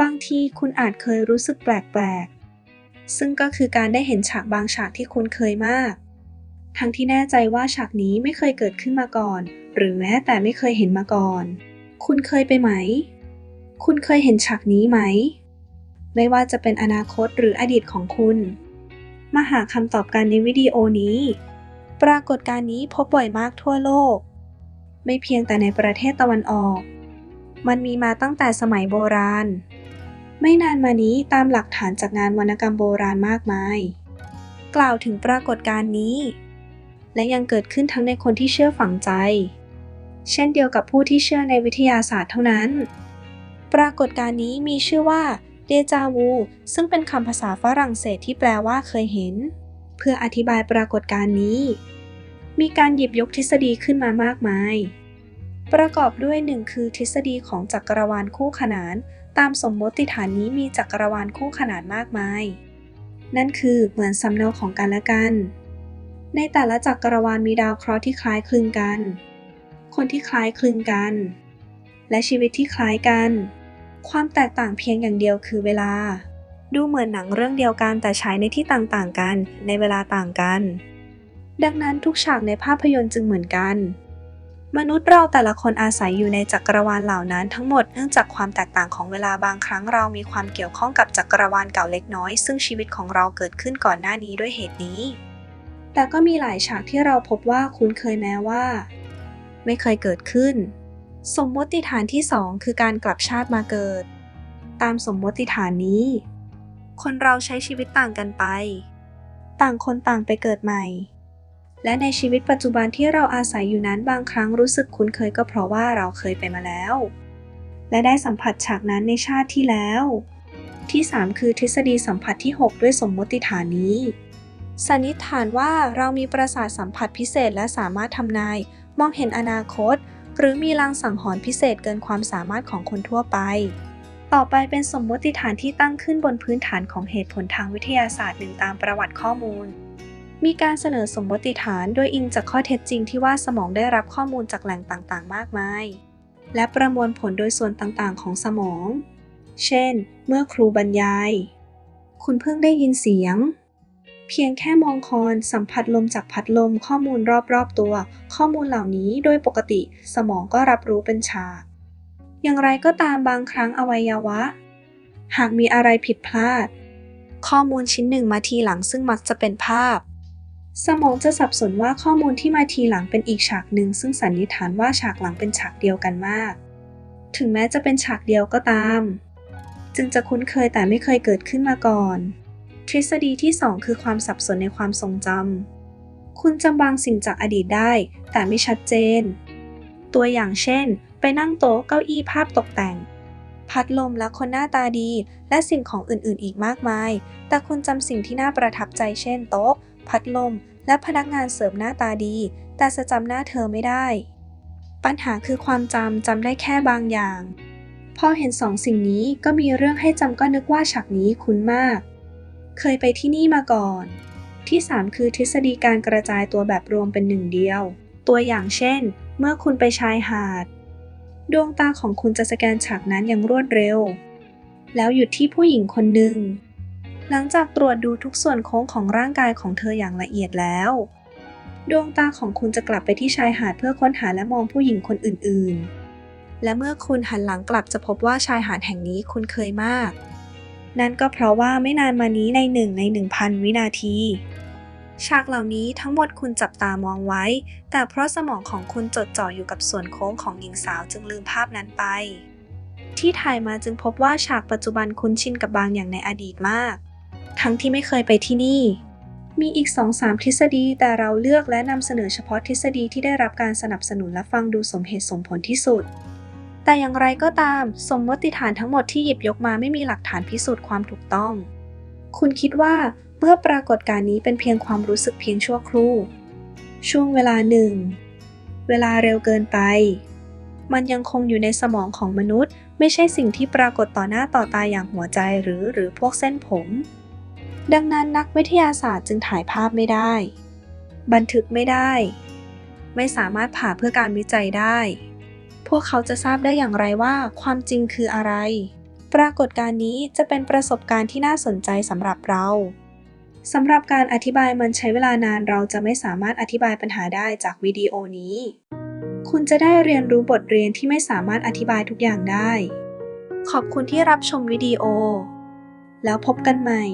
บางทีคุณอาจเคยรู้สึกแปลกๆ ซึ่งก็คือการได้เห็นฉากบางฉากที่คุ้นเคยมาก ทั้งที่แน่ใจว่าฉากนี้ไม่เคยเกิดขึ้นมาก่อน หรือแม้แต่ไม่เคยเห็นมาก่อน คุณเคยไปไหม คุณเคยเห็นฉากนี้ไหม ไม่ว่าจะเป็นอนาคตหรืออดีตของคุณ มาหาคำตอบกันในวิดีโอนี้ ปรากฏการณ์นี้พบบ่อยมากทั่วโลก ไม่เพียงแต่ในประเทศตะวันออก มันมีมาตั้งแต่สมัยโบราณ ไม่นานมานี้ตามหลักฐานจากงานวรรณกรรมโบราณมากมาย กล่าวถึงปรากฏการณ์นี้ และยังเกิดขึ้นทั้งในคนที่เชื่อฝังใจ เช่นเดียวกับผู้ที่เชื่อในวิทยาศาสตร์เท่านั้น ปรากฏการณ์นี้มีชื่อว่าเดจาวูซึ่งเป็นคำภาษาฝรั่งเศสที่แปลว่าเคยเห็น เพื่ออธิบายปรากฏการณ์นี้ มีการหยิบยกทฤษฎีขึ้นมามากมาย ประกอบด้วยหนึ่งคือทฤษฎีของจักรวาลคู่ขนาน ตามสมมติฐานนี้มีจักรวาลคู่ขนานมากมาย นั่นคือเหมือนสำเนาของกันและกัน ในแต่ละจักรวาลมีดาวเคราะห์ที่คล้ายคลึงกัน คนที่คล้ายคลึงกัน และชีวิตที่คล้ายกัน ความแตกต่างเพียงอย่างเดียวคือเวลา ดูเหมือนหนังเรื่องเดียวกันแต่ฉายในที่ต่างๆกัน ในเวลาต่างกัน ดังนั้นทุกฉากในภาพยนตร์จึงเหมือนกัน มนุษย์เราแต่ละคนอาศัยอยู่ในจักรวาลเหล่านั้นทั้งหมดเนื่องจากความแตกต่างของเวลาบางครั้งเรามีความเกี่ยวข้องกับจักรวาลเก่าเล็กน้อย ซึ่งชีวิตของเราเกิดขึ้นก่อนหน้านี้ด้วยเหตุนี้ แต่ก็มีหลายฉากที่เราพบว่าคุ้นเคยแม้ว่า ไม่เคยเกิดขึ้น สมมติฐานที่ 2 คือการกลับชาติมาเกิด ตามสมมติฐานนี้ คนเราใช้ชีวิตต่างกันไป ต่างคนต่างไปเกิดใหม่ และในชีวิตปัจจุบันที่เราอาศัยอยู่นั้นบางครั้งรู้สึกคุ้นเคยก็เพราะว่าเราเคยไปมาแล้ว และได้สัมผัสฉากนั้นในชาติที่แล้ว ที่ 3 คือทฤษฎีสัมผัสที่ 6 ด้วยสมมติฐานนี้สันนิษฐานว่าเรามีประสาทสัมผัสพิเศษและสามารถทำนาย มองเห็นอนาคต หรือมีลางสังหรณ์พิเศษเกินความสามารถของคนทั่วไป ต่อไปเป็นสมมติฐานที่ตั้งขึ้นบนพื้นฐานของเหตุผลทางวิทยาศาสตร์หนึ่งตามประวัติข้อมูล มีการเสนอสมมติฐานโดยอิงจากข้อเท็จจริงที่ว่าสมองได้รับข้อมูลจากแหล่งต่างๆ มากมาย และประมวลผลโดยส่วนต่างๆ ของสมอง เช่น เมื่อครูบรรยาย คุณเพิ่งได้ยินเสียง เพียงแค่มองคอนสัมผัสลมจากพัดลมข้อมูลรอบๆตัว ข้อมูลเหล่านี้โดยปกติสมองก็รับรู้เป็นฉาก อย่างไรก็ตามบางครั้งอวัยวะ หากมีอะไรผิดพลาด ข้อมูลชิ้นหนึ่งมาทีหลังซึ่งมักจะเป็นภาพ สมองจะสับสนว่าข้อมูลที่มาทีหลังเป็นอีกฉากหนึ่งซึ่งสันนิษฐานว่าฉากหลังเป็นฉากเดียวกันมาก ถึงแม้จะเป็นฉากเดียวก็ตาม จึงจะคุ้นเคยแต่ไม่เคยเกิดขึ้นมาก่อน ทฤษฎีที่ 2 คือความสับสนในความทรงจำคุณจำบางสิ่งจากอดีตได้ แต่ไม่ชัดเจน ตัวอย่างเช่น ไปนั่งโต๊ะเก้าอี้ภาพตกแต่ง พัดลมและคนหน้าตาดี และสิ่งของอื่นๆ อีกมากมาย แต่คุณจำสิ่งที่น่าประทับใจเช่นโต๊ะ พัดลม และพนักงานเสิร์ฟหน้าตาดี แต่จะจำหน้าเธอไม่ได้ ปัญหาคือความจำจำได้แค่บางอย่าง พอเห็นสองสิ่งนี้ก็มีเรื่องให้จำก็นึกว่าฉากนี้คุ้นมาก เคยไปที่นี่มาก่อน ที่ 3 คือทฤษฎีการกระจายตัวแบบรวมเป็นหนึ่งเดียว ตัวอย่างเช่น เมื่อคุณไปชายหาด ดวงตาของคุณจะสแกนฉากนั้นอย่างรวดเร็ว แล้วหยุดที่ผู้หญิงคนหนึ่ง หลังจากตรวจดูทุกส่วนโค้งของร่างกายของเธออย่างละเอียดแล้ว ดวงตาของคุณจะกลับไปที่ชายหาดเพื่อค้นหาและมองผู้หญิงคนอื่นๆ และเมื่อคุณหันหลังกลับจะพบว่าชายหาดแห่งนี้คุ้นเคยมาก นั่นก็เพราะว่าไม่นานมานี้ในหนึ่งใน 1,000 วินาทีฉากเหล่านี้ทั้งหมดคุณจับตามองไว้ แต่เพราะสมองของคุณจดจ่ออยู่กับส่วนโค้งของหญิงสาวจึงลืมภาพนั้นไป ที่ถ่ายมาจึงพบว่าฉากปัจจุบันคุ้นชินกับบางอย่างในอดีตมาก ทั้งที่ไม่เคยไปที่นี่ มีอีก 2-3 ทฤษฎีแต่เราเลือกและนำเสนอเฉพาะทฤษฎีที่ได้รับการสนับสนุนและฟังดูสมเหตุสมผลที่สุด แต่อย่างไรก็ตาม สมมติฐานทั้งหมดที่หยิบยกมาไม่มีหลักฐานพิสูจน์ความถูกต้อง คุณคิดว่าเมื่อปรากฏการณ์นี้เป็นเพียงความรู้สึกเพียงชั่วครู่ ช่วงเวลาหนึ่ง เวลาเร็วเกินไป มันยังคงอยู่ในสมองของมนุษย์ ไม่ใช่สิ่งที่ปรากฏต่อหน้าต่อตาอย่างหัวใจหรือหรือพวกเส้นผม ดังนั้นนักวิทยาศาสตร์จึงถ่ายภาพไม่ได้ บันทึกไม่ได้ ไม่สามารถผ่าเพื่อการวิจัยได้ พวกเขาจะทราบได้อย่างไรว่าความจริงคืออะไร ปรากฏการณ์นี้จะเป็นประสบการณ์ที่น่าสนใจสำหรับเราสำหรับการอธิบายมันใช้เวลานานเราจะไม่สามารถอธิบายปัญหาได้จากวิดีโอนี้ คุณจะได้เรียนรู้บทเรียนที่ไม่สามารถอธิบายทุกอย่างได้ ขอบคุณที่รับชมวิดีโอ แล้วพบกันใหม่